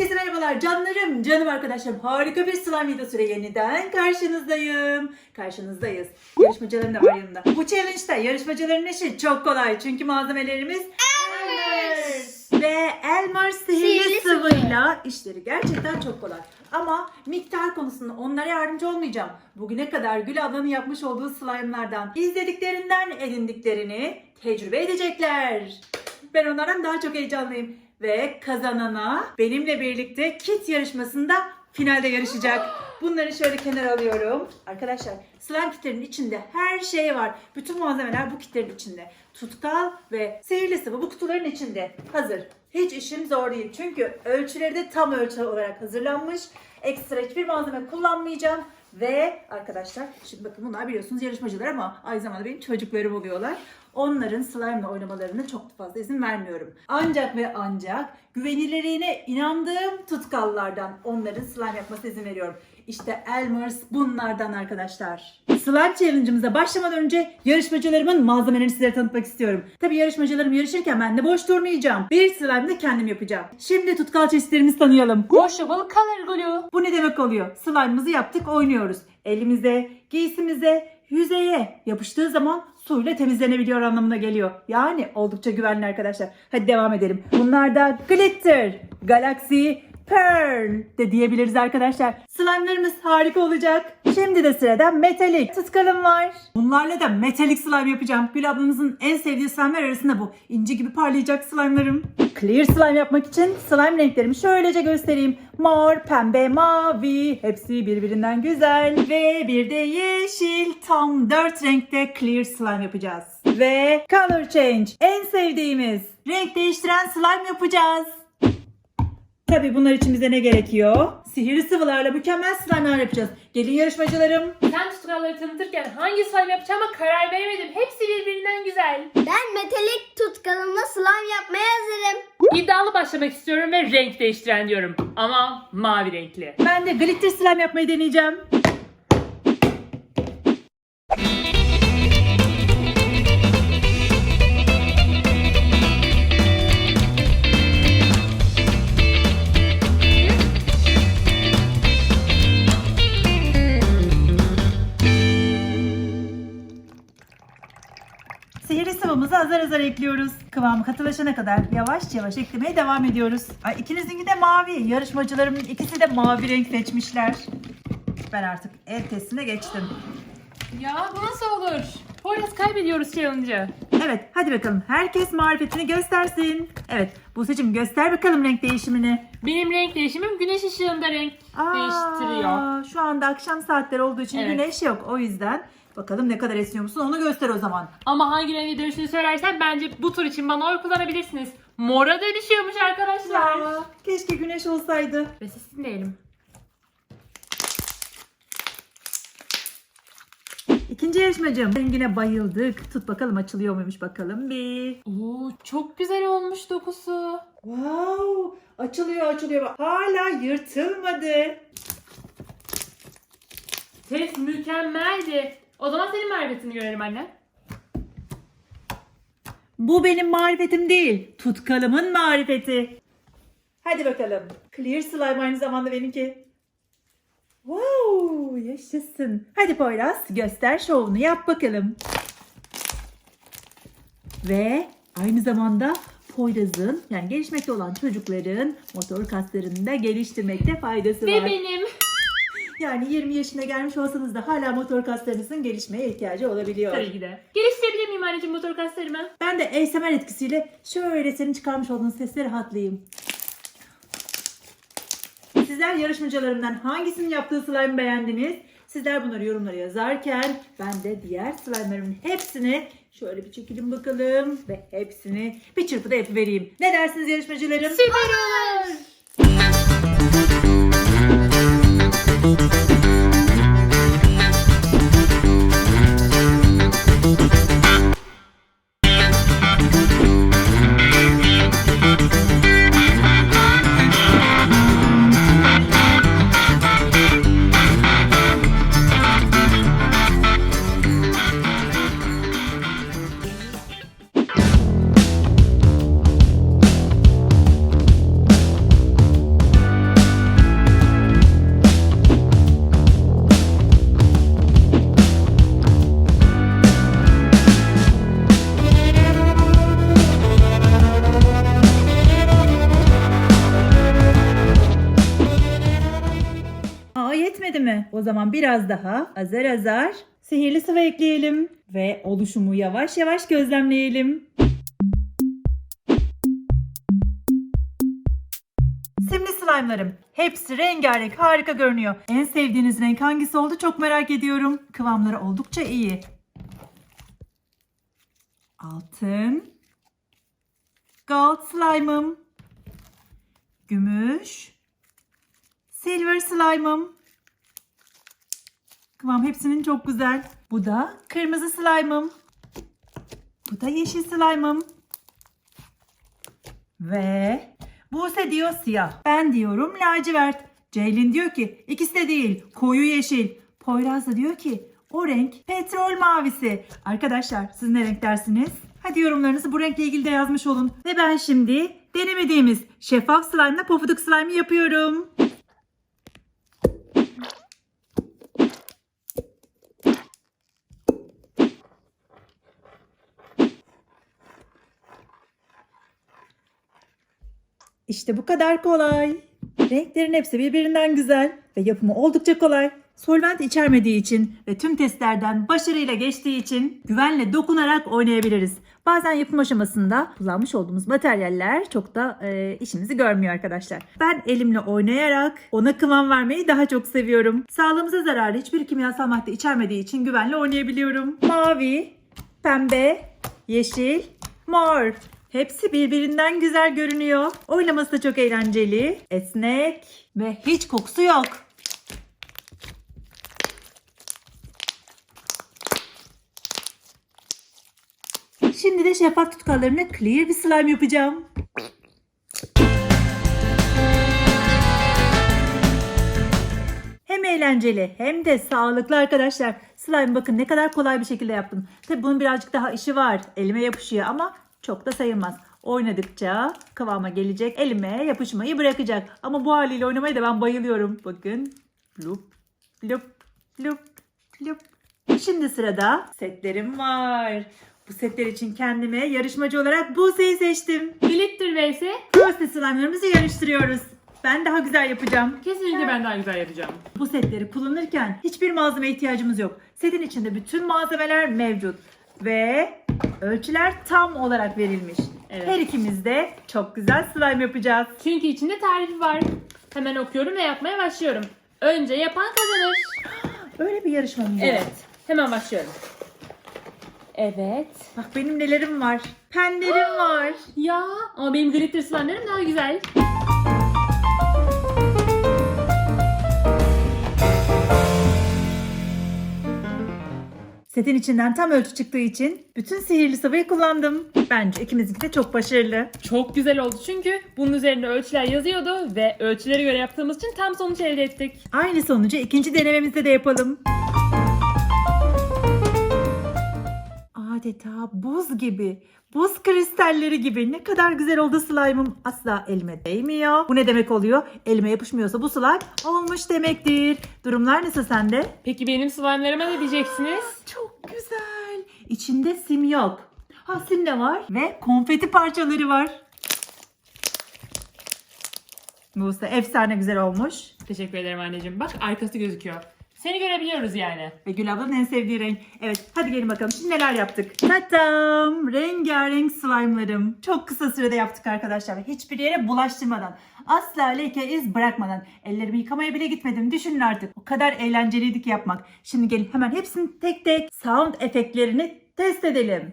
Herkese merhabalar canlarım, canım arkadaşlarım. Harika bir slime videosuyla yeniden karşınızdayım. Karşınızdayız. Yarışmacılarım da var yanında. Bu challenge'da yarışmacıların işi çok kolay. Çünkü malzemelerimiz Elmers. Ve Elmer sihirli Sihirli sıvı. sıvıyla işleri gerçekten çok kolay. Ama miktar konusunda onlara yardımcı olmayacağım. Bugüne kadar Gül ablanın yapmış olduğu slime'lardan izlediklerinden edindiklerini tecrübe edecekler. Ben onlardan daha çok heyecanlıyım. Ve kazanana benimle birlikte kit yarışmasında finalde yarışacak. Bunları şöyle kenara alıyorum. Arkadaşlar slime kitlerin içinde her şey var. Bütün malzemeler bu kitlerin içinde. Tutkal ve sihirli sıvı bu kutuların içinde. Hazır. Hiç işim zor değil. Çünkü ölçüleri de tam ölçü olarak hazırlanmış. Ekstra hiçbir malzeme kullanmayacağım. Ve arkadaşlar şimdi bakın bunlar biliyorsunuz yarışmacılar ama aynı zamanda benim çocuklarım oluyorlar. Onların slime ile oynamalarına çok fazla izin vermiyorum. Ancak ve ancak güvenilirliğine inandığım tutkallardan onların slime yapmasına izin veriyorum. İşte Elmer's bunlardan arkadaşlar. Slime challenge'ımıza başlamadan önce yarışmacılarımın malzemelerini sizlere tanıtmak istiyorum. Tabii yarışmacılarım yarışırken ben de boş durmayacağım. Bir slime de kendim yapacağım. Şimdi tutkal çeşitlerimizi tanıyalım. Washable color glue. Bu ne demek oluyor? Slime'ımızı yaptık, oynuyoruz. Elimize, giysimize, yüzeye yapıştığı zaman suyla temizlenebiliyor anlamına geliyor. Yani oldukça güvenli arkadaşlar. Hadi devam edelim. Bunlar da glitter, galaxy, pearl de diyebiliriz arkadaşlar. Slime'larımız harika olacak. Şimdi de sırada metalik tutkalım var. Bunlarla da metalik slime yapacağım. Gül ablamızın en sevdiği slime'lar arasında bu. İnci gibi parlayacak slime'larım. Clear slime yapmak için slime renklerimi şöylece göstereyim. Mor, pembe, mavi hepsi birbirinden güzel. Ve bir de yeşil tam 4 renkte clear slime yapacağız. Ve color change en sevdiğimiz renk değiştiren slime yapacağız. Tabii bunlar için bize ne gerekiyor? Sihirli sıvılarla mükemmel slime'lar yapacağız. Gelin yarışmacılarım. Sen tutkalları tanıtırken hangi slime yapacağıma karar veremedim. Hepsi birbirinden güzel. Ben metalik tutkalımla slime yapmaya hazırım. İddialı başlamak istiyorum ve renk değiştiren diyorum. Ama mavi renkli. Ben de glitter slime yapmayı deneyeceğim. Sihirli sıvımızı azar azar ekliyoruz. Kıvamı katılaşana kadar yavaş yavaş eklemeye devam ediyoruz. Ay, ikinizinki de mavi. Yarışmacılarımın ikisi de mavi renk seçmişler. Ben artık el testine geçtim. Ya bu nasıl olur? Poyraz kaybediyoruz challenge'ı. Evet hadi bakalım herkes marifetini göstersin. Evet bu seçim göster bakalım renk değişimini. Benim renk değişimim güneş ışığında renk Aa, değiştiriyor. Şu anda akşam saatleri olduğu için Evet. güneş yok. O yüzden bakalım ne kadar esniyor musun onu göster o zaman. Ama hangi renge dönüşünü söylersen bence bu tur için bana oy kullanabilirsiniz. Mora dönüşüyormuş arkadaşlar. Ya, keşke güneş olsaydı. Ve sesini dinleyelim. İkinci yarışmacım. Rengine bayıldık. Tut bakalım açılıyor muymuş bakalım bir. Oo çok güzel olmuş dokusu. Wow! Açılıyor açılıyor. Hala yırtılmadı. Test mükemmeldi. O zaman senin marifetini görelim anne. Bu benim marifetim değil. Tutkalımın marifeti. Hadi bakalım. Clear slime aynı zamanda benimki. Wow! Yaşasın. Hadi Poyraz göster şovunu yap bakalım. Ve aynı zamanda Poyraz'ın yani gelişmekte olan çocukların motor kaslarını da geliştirmekte faydası Ve var. benim. Yani 20 yaşına gelmiş olsanız da hala motor kaslarınızın gelişmeye ihtiyacı olabiliyor. Tabii ki de. Geliştirebilir miyim anneciğim motor kaslarımı? Ben de ASMR etkisiyle şöyle senin çıkarmış olduğun sesleri rahatlayayım. Sizler yarışmacılarımdan hangisinin yaptığı slime beğendiniz? Sizler bunları yorumlara yazarken ben de diğer slime'larımın hepsini şöyle bir çekelim bakalım ve hepsini bir çırpıda yapıvereyim. Ne dersiniz yarışmacılarım? Süper olur. Mi? O zaman biraz daha azar azar sihirli sıvı ekleyelim ve oluşumu yavaş yavaş gözlemleyelim. Simli slime'larım. Hepsi rengarenk harika görünüyor. En sevdiğiniz renk hangisi oldu çok merak ediyorum. Kıvamları oldukça iyi. Altın. Gold slime'ım. Gümüş. Silver slime'ım. Kıvam hepsinin çok güzel. Bu da kırmızı slime'ım. Bu da yeşil slime'ım. Ve Buse diyor siyah. Ben diyorum lacivert. Ceylin diyor ki ikisi de değil koyu yeşil. Poyraz da diyor ki o renk petrol mavisi. Arkadaşlar siz ne renk dersiniz? Hadi yorumlarınızı bu renkle ilgili de yazmış olun. Ve ben şimdi denemediğimiz şeffaf slime ile pofuduk slime yapıyorum. İşte bu kadar kolay. Renklerin hepsi birbirinden güzel ve yapımı oldukça kolay. Solvent içermediği için ve tüm testlerden başarıyla geçtiği için güvenle dokunarak oynayabiliriz. Bazen yapım aşamasında kullanmış olduğumuz materyaller çok da e, işimizi görmüyor arkadaşlar. Ben elimle oynayarak ona kıvam vermeyi daha çok seviyorum. Sağlığımıza zararlı hiçbir kimyasal madde içermediği için güvenle oynayabiliyorum. Mavi, pembe, yeşil, mor. Hepsi birbirinden güzel görünüyor. Oynaması da çok eğlenceli, esnek ve hiç kokusu yok. Şimdi de şeffaf tutkallarımla clear bir slime yapacağım. Hem eğlenceli hem de sağlıklı arkadaşlar. Slime bakın ne kadar kolay bir şekilde yaptım. Tabi bunun birazcık daha işi var. Elime yapışıyor ama çok da sayılmaz. Oynadıkça kıvama gelecek. Elime yapışmayı bırakacak. Ama bu haliyle oynamaya da ben bayılıyorum. Bakın. Lup, lup, lup, lup. Şimdi sırada setlerim var. Bu setler için kendime yarışmacı olarak Buse'yi seçtim. Glitter vs. Frosty slime'larımızı yarıştırıyoruz. Ben daha güzel yapacağım. Kesinlikle ben daha güzel yapacağım. Bu setleri kullanırken hiçbir malzeme ihtiyacımız yok. Setin içinde bütün malzemeler mevcut. Ve ölçüler tam olarak verilmiş. Evet. Her ikimiz de çok güzel slime yapacağız. Çünkü içinde tarifi var. Hemen okuyorum ve yapmaya başlıyorum. Önce yapan kazanır. Öyle bir yarışmamız var. Evet. Hemen başlıyorum. Evet. Bak benim nelerim var. Penlerim var. Ya ama benim glitter slime'lerim daha güzel. Setin içinden tam ölçü çıktığı için bütün sihirli sıvıyı kullandım. Bence ikimizinki de çok başarılı. Çok güzel oldu çünkü bunun üzerinde ölçüler yazıyordu ve ölçülere göre yaptığımız için tam sonuç elde ettik. Aynı sonucu ikinci denememizde de yapalım. Adeta buz gibi, buz kristalleri gibi ne kadar güzel oldu slime'ım. Asla elime değmiyor. Bu ne demek oluyor? Elime yapışmıyorsa bu slime olmuş demektir. Durumlar nasıl sende? Peki benim slime'larıma ne diyeceksiniz? Çok güzel. İçinde sim yok. Ha sim de var ve konfeti parçaları var. Buse efsane güzel olmuş. Teşekkür ederim anneciğim. Bak arkası gözüküyor. Seni görebiliyoruz yani. Ve Gül ablanın en sevdiği renk. Evet hadi gelin bakalım şimdi neler yaptık. Tatam! Rengarenk slime'larım. Çok kısa sürede yaptık arkadaşlar. Hiçbir yere bulaştırmadan. Asla leke iz bırakmadan. Ellerimi yıkamaya bile gitmedim. Düşünün artık. O kadar eğlenceliydi ki yapmak. Şimdi gelin hemen hepsini tek tek sound efektlerini test edelim.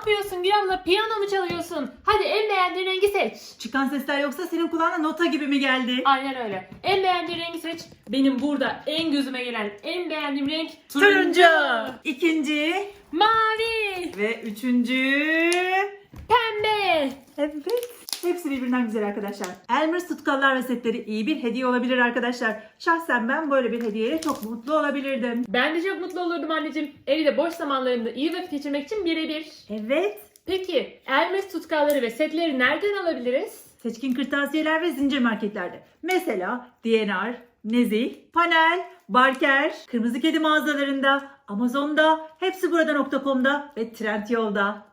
Yapıyorsun Gül abla? Piyano mu çalıyorsun? Hadi en beğendiğin rengi seç. Çıkan sesler yoksa senin kulağına nota gibi mi geldi? Aynen öyle. En beğendiğin rengi seç. Benim burada en gözüme gelen en beğendiğim renk Turuncu. İkinci Mavi. ve üçüncü. Pembe. Evet. Hepsi birbirinden güzel arkadaşlar. Elmer's tutkallar ve setleri iyi bir hediye olabilir arkadaşlar. Şahsen ben böyle bir hediyeyle çok mutlu olabilirdim. Ben de çok mutlu olurdum anneciğim. Evde boş zamanlarımda iyi vakit geçirmek için birebir. Evet. Peki Hermes tutkalları ve setleri nereden alabiliriz? Seçkin kırtasiyeler ve zincir marketlerde. Mesela DNR, Nezih, Panel, Barker, Kırmızı Kedi mağazalarında, Amazon'da, hepsi burada.com'da ve Trendyol'da.